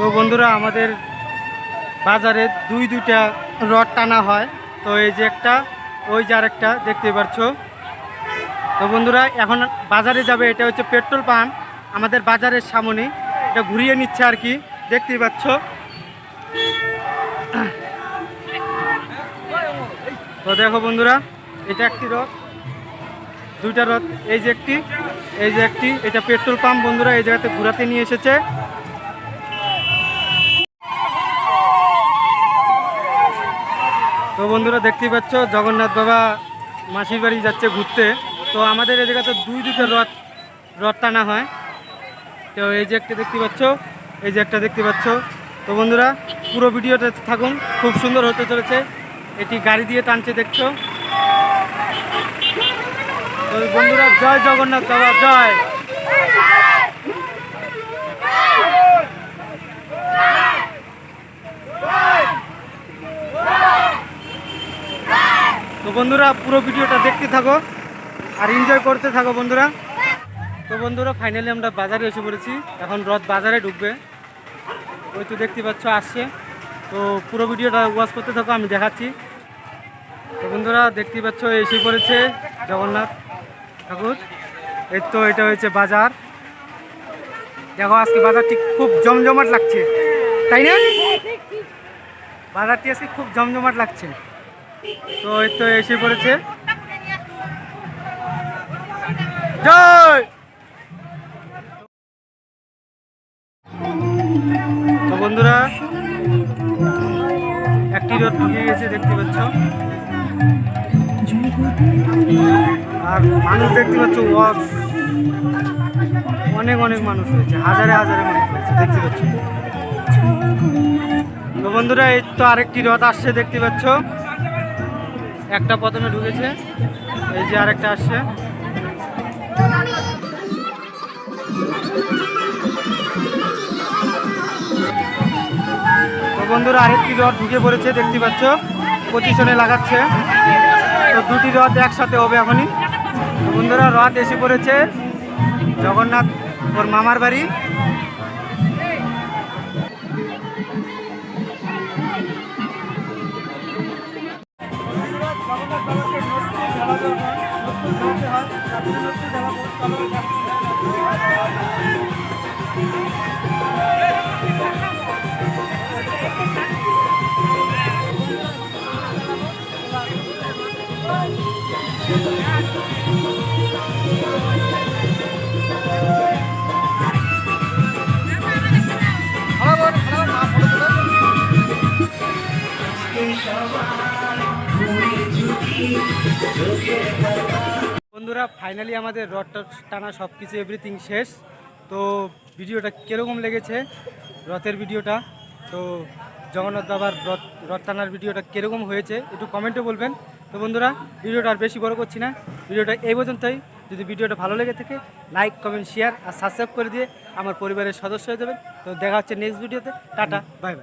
তো বন্ধুরা, আমাদের বাজারে দুই দুইটা রড টানা হয়। তো এই যে একটা, ওই যে আরেকটা, দেখতে পাচ্ছ। তো বন্ধুরা, এখন বাজারে যাবে, এটা হচ্ছে পেট্রোল পাম্প। আমাদের বাজারের সামনে, এটা ঘুরিয়ে নিচ্ছে আর কি দেখতেই পাচ্ছ। তো দেখো বন্ধুরা, এটা একটি রথ দুইটা রথ এই যে একটি, এই যে একটি, এটা পেট্রোল পাম্প বন্ধুরা, এই জায়গাতে ঘুরাতে নিয়ে এসেছে। তো বন্ধুরা দেখতেই পাচ্ছ, জগন্নাথ বাবা মাসির বাড়ি যাচ্ছে ঘুরতে। তো আমাদের এই জায়গাতে দুই দুটো রথ রথ টানা হয়। তো এই যে একটা দেখতে পাচ্ছ, এই যে একটা দেখতে পাচ্ছ। তো বন্ধুরা, পুরো ভিডিওটা থাকুন, খুব সুন্দর হতে চলেছে। এটি গাড়ি দিয়ে টানছে, দেখছ? তো বন্ধুরা, জয় জগন্নাথ বাবা, জয়। তো বন্ধুরা পুরো ভিডিওটা দেখতে থাকো আর এনজয় করতে থাকো বন্ধুরা। তো বন্ধুরা ফাইনালি আমরা বাজারে এসে পড়েছি। এখন রথ বাজারে ঢুকবে। ওই তো দেখতে পাচ্ছ, আসছে। তো পুরো ভিডিওটা ওয়াচ করতে থাকো, আমি দেখাচ্ছি। তো বন্ধুরা, দেখতে পাচ্ছ, এসে পড়েছে জগন্নাথ ঠাকুর। এই তো এটা হয়েছে বাজার। দেখো, আজকে বাজারটি খুব জমজমাট লাগছে। তাই না? বাজারটি আজকে খুব জমজমাট লাগছে। তো এই তো এসে পড়েছে। জয়! তো বন্ধুরা, একটি রথ ঢুকে গেছে, দেখতে পাচ্ছ। আর মানুষ দেখতে পাচ্ছ অনেক অনেক মানুষ হয়েছে, হাজারে হাজারে মানুষ হয়েছে, দেখতে পাচ্ছ। তো বন্ধুরা, এই তো আরেকটি রথ আসছে, দেখতে পাচ্ছ। একটা প্রথমে ঢুকেছে, এই যে আরেকটা আসছে। তো বন্ধুরা, আরেকটি রথ ঢুকে পড়েছে, দেখতে পাচ্ছ পজিশনে লাগাচ্ছে। তো দুটি রথ একসাথে হবে এখনই। বন্ধুরা, রথ এসে পড়েছে জগন্নাথ ওর মামার বাড়ি। হয় বন্ধুরা ফাইনালি আমাদের রথটা টানা সব কিছু এভরিথিং শেষ। তো ভিডিওটা কীরকম লেগেছে? রথের ভিডিওটা? তো জগন্নাথ বাবার রথ রথ টানার ভিডিওটা কীরকম হয়েছে? একটু কমেন্টে বলবেন। তো বন্ধুরা, ভিডিওটা আর বেশি বড় করছি না। ভিডিওটা এই পর্যন্তই। যদি ভিডিওটা ভালো লেগে থাকে লাইক কমেন্ট শেয়ার আর সাবস্ক্রাইব করে দিয়ে আমার পরিবারের সদস্য হয়ে যাবেন। তো দেখা হচ্ছে নেক্সট ভিডিওতে টাটা বাই বাই